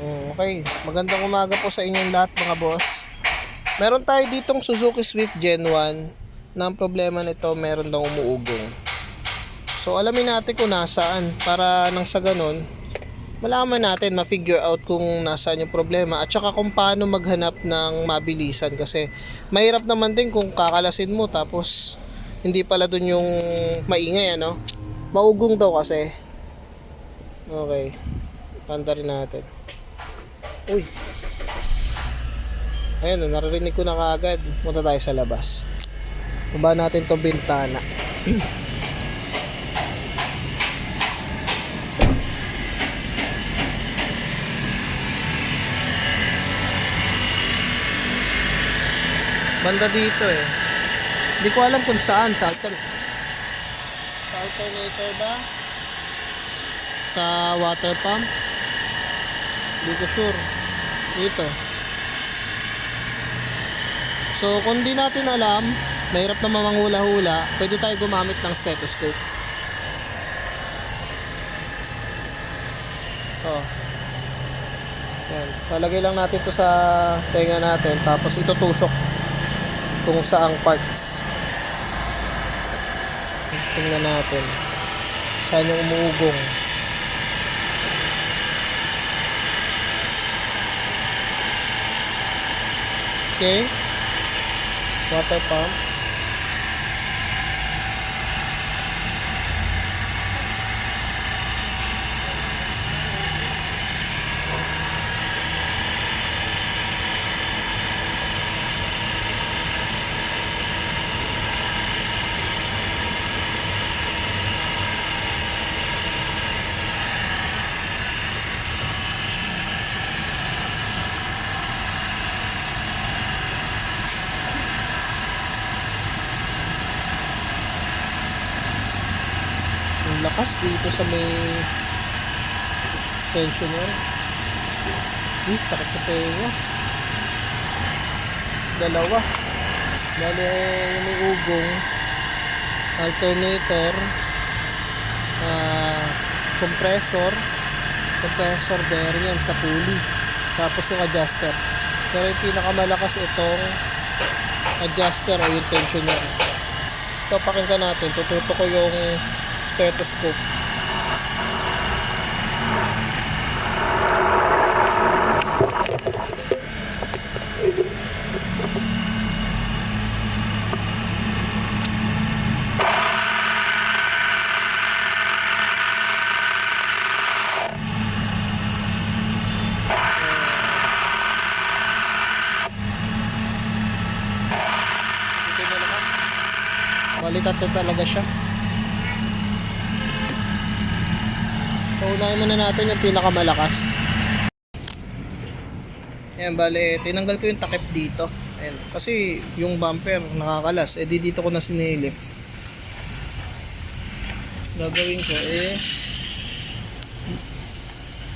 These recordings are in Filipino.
Oh, okay. Magandang umaga po sa inyong lahat mga boss. Meron tayo ditong Suzuki Swift Gen 1 na ang problema nito meron daw umuugong. So alamin natin kung nasaan para nang sa ganun malaman natin, ma-figure out kung nasaan yung problema at saka kung paano maghanap ng mabilisan kasi mahirap naman din kung kakalasin mo tapos hindi pala dun yung maingay ano. Maugong daw kasi. Okay. Panda rin natin. Uy. Ayun, naririnig ko na kaagad. Punta tayo sa labas. Baba natin tong bintana. Banda dito eh. Hindi ko alam kung saan. Sa, alter... sa alternator ba? Sa water pump? Hindi ko sure. Dito. So, kung di natin alam, mahirap na mamangula-hula, pwede tayo gumamit ng stethoscope. Oh. Yan. Palagay lang natin to sa tenga natin, tapos itutusok kung saang parts. Tingnan natin. Saan yung umuugong. Okay. Water pump. Lakas dito sa may tensioner. Eh, sakit sa tenga. Dalawa. Yung may ugong, alternator, ah, compressor, compressor bearing yan sa pulley. Tapos yung adjuster. Pero yung pinakamalakas itong adjuster o yung tensioner. Ito, pakinggan natin. Tututo ko yung stethoscope. Balikat to talaga siya. So, unahin muna natin yung pinakamalakas. Ayan, bale, tinanggal ko yung takip dito. Ayan, kasi yung bumper nakakalas. Eh, di dito ko na sinilip. Gagawin ko is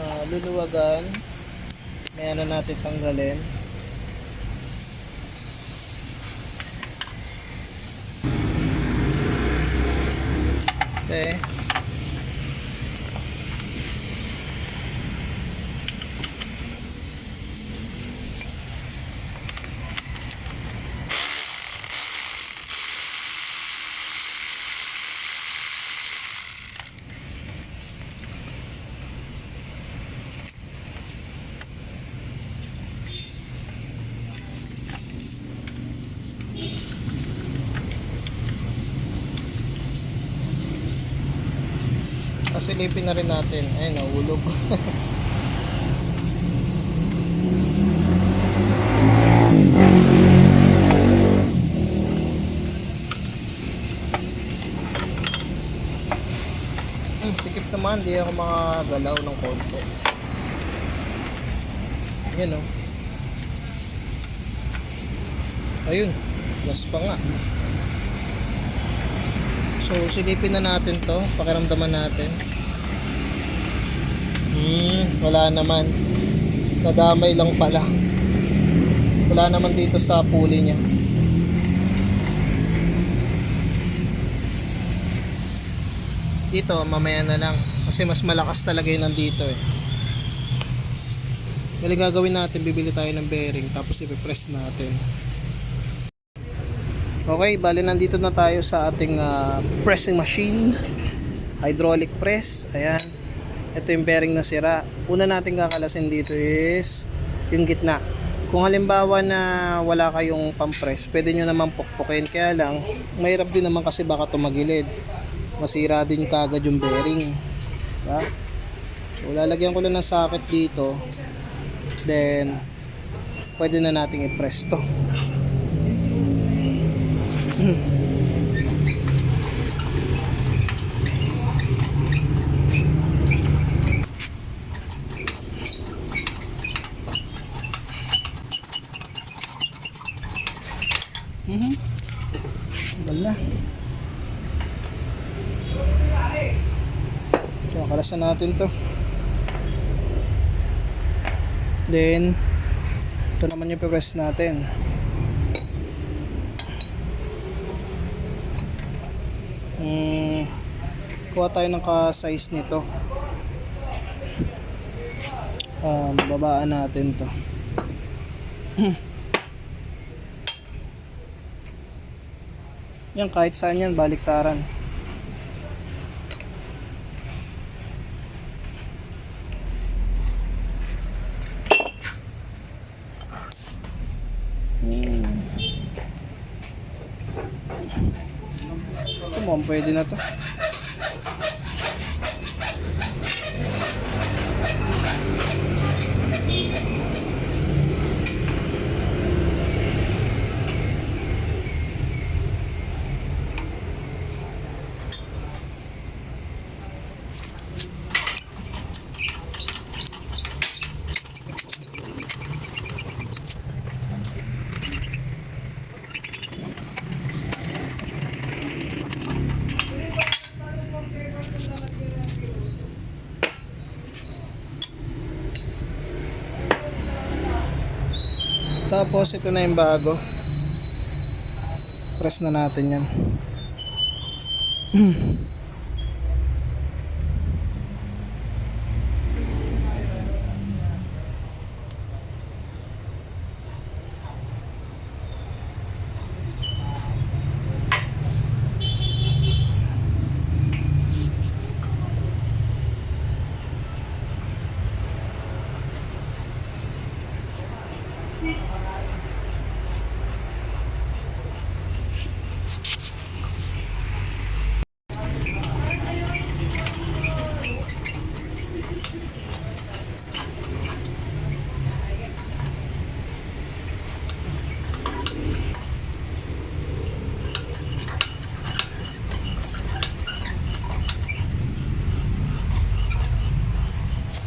ah, luluwagan. May ano natin tanggalin. Okay. Pasilipin na rin natin. Ayun, nahulog. Hmm, sikip naman, di ako makagalaw ng konti. Yan o. Ayun, gas pa nga. So, silipin na natin to. Pakiramdaman natin. Wala naman. Nadamay lang pala. Wala naman dito sa pulley niya. Dito, mamaya na lang. Kasi mas malakas talaga yun nandito eh. Bali gagawin natin, bibili tayo ng bearing tapos ipipress natin. Okay, bali nandito na tayo sa ating ah, pressing machine. Hydraulic press. Ayan. Ito yung bearing na sira. Una natin kakalasin dito is yung gitna. Kung halimbawa na wala kayong pampress, pwede nyo naman pukpukin. Kaya lang, mahirap din naman kasi baka tumagilid. Masira din kagad yung bearing. Diba? So, lalagyan ko lang ng socket dito. Then, pwede na nating i-press to. Mhm. Wala. So, kalasan natin to. Then, ito naman yung press natin. Hmm, kuha tayo ng ka-size nito. Um, babaan natin to. Yan kahit saan yan baliktaran. Hmm. Ito mo, pwede na to. Tapos ito na yung bago. Press na natin yan.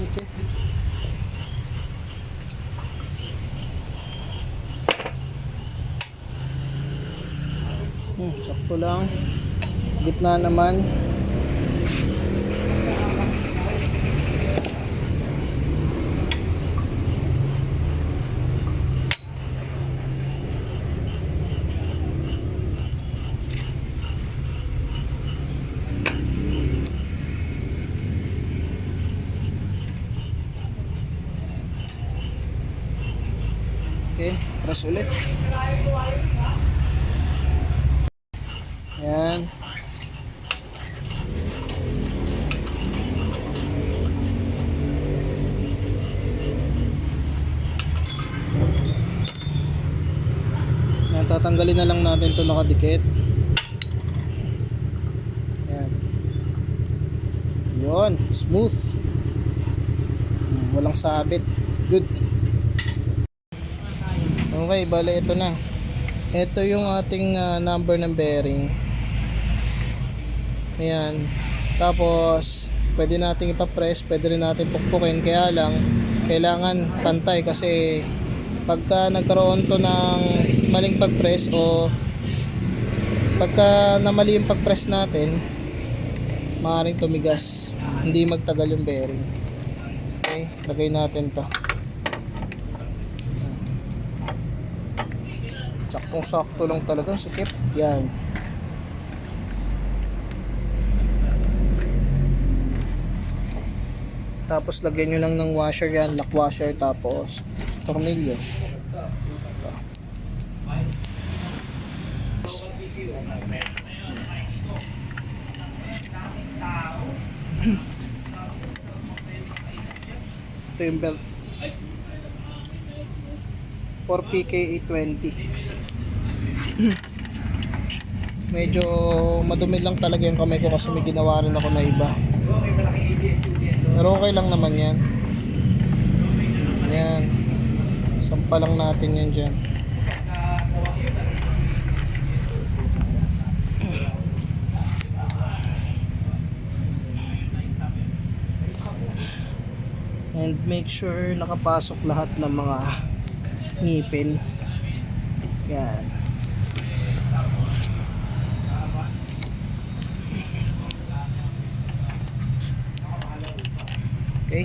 Okay. Hmm, sakto lang. Gitna naman. Okay, press ulit. Yan. Yan, tatanggalin na lang natin to nakadikit. Yan. Yun, smooth. Walang sabit. Good. Okay, bale ito na. Ito yung ating ah, number ng bearing. Ayan. Tapos, pwede nating ipapress, pwede rin natin pukpukin. Kaya lang, kailangan pantay kasi pagka nagkaroon to ng maling pagpress o pagka namali yung pagpress natin, maaaring tumigas. Hindi magtagal yung bearing. Okay, lagay natin to. Saktong sakto lang talaga sikip. Yan. Tapos lagyan nyo lang ng washer yan, lock washer, tapos tornilyo. Ito. Yung belt. 4PK 820. Medyo madumi lang talaga yung kamay ko kasi may ginawa rin ako na iba. Pero okay lang naman yan. Yan. Sampa lang natin yan dyan. And make sure nakapasok lahat ng mga ngipin. Yan. Okay.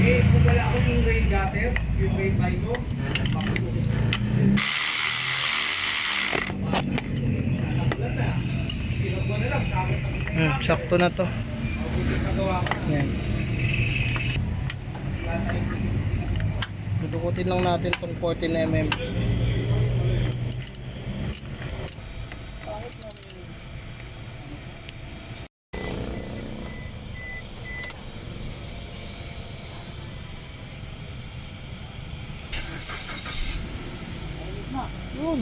Eh, kung wala ako yung rain gutter, yung rain viso, Wala na. Pinagwa na lang sa akin sa kasi. Hmm, sakto na to. Yan. Dudukutin lang natin tong 14mm. Yun.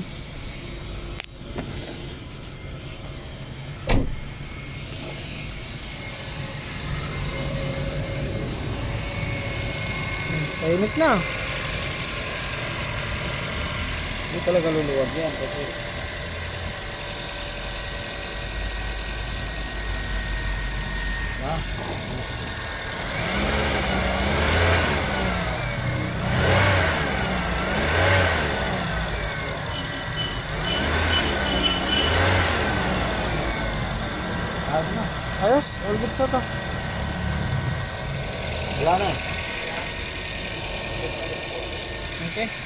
Tahimik na. Hindi talaga luluwag yan kasi Ah. Ayos all goods na to. Wala na. Okay.